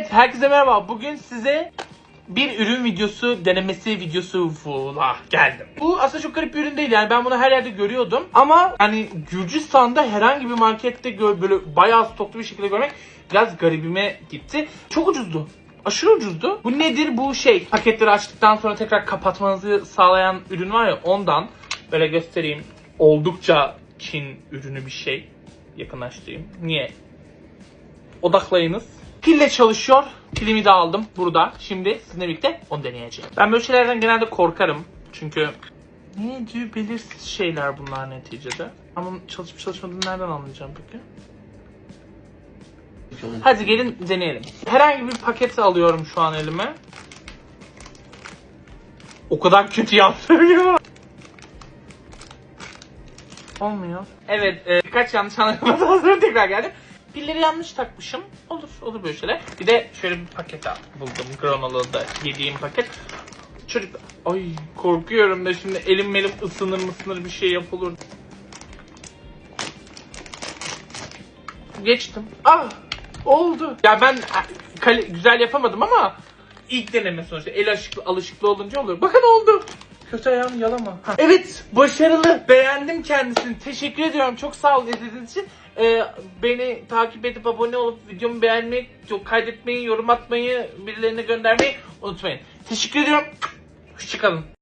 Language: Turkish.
Evet, herkese merhaba. Bugün size bir ürün videosu, denemesi videosu fulla geldim. Bu aslında çok garip bir ürün değil yani ben bunu her yerde görüyordum. Ama hani Gürcistan'da herhangi bir markette böyle bayağı stoklu bir şekilde görmek biraz garibime gitti. Çok ucuzdu. Aşırı ucuzdu. Bu nedir? Bu şey paketleri açtıktan sonra tekrar kapatmanızı sağlayan ürün var ya ondan. Böyle göstereyim. Oldukça Çin ürünü bir şey. Yakınlaştırayım. Niye? Odaklayınız. Pille çalışıyor. Pilimi de aldım burada. Şimdi sizinle birlikte onu deneyeceğim. Ben böyle şeylerden genelde korkarım. Çünkü ne diyor belirsiz şeyler bunlar neticede. Ama çalışıp çalışmadığını nereden anlayacağım peki? Hadi gelin deneyelim. Herhangi bir paket alıyorum şu an elime. O kadar kötü yaptırıyor. Olmuyor. Evet, e, birkaç yanlış anlaşılmadan sonra tekrar geldim. Pilleri yanlış takmışım. Olur, olur böyle şeyler. Bir de şöyle bir paket buldum. Granola'da yediğim paket. Çocuk, ay korkuyorum da şimdi elim elim ısınır mısınır bir şey yapılır. Geçtim. Ah, oldu. Ya ben kale- güzel yapamadım ama ilk deneme sonuçta. El alışıklı, alışıklı olunca olur. Bakın oldu. Kötü ayağım yalama. Ha. Evet başarılı. Beğendim kendisini. Teşekkür ediyorum. Çok sağ olun izlediğiniz için. Ee, beni takip edip abone olup videomu beğenmeyi, kaydetmeyi, yorum atmayı, birilerine göndermeyi unutmayın. Teşekkür ediyorum. Hoşçakalın.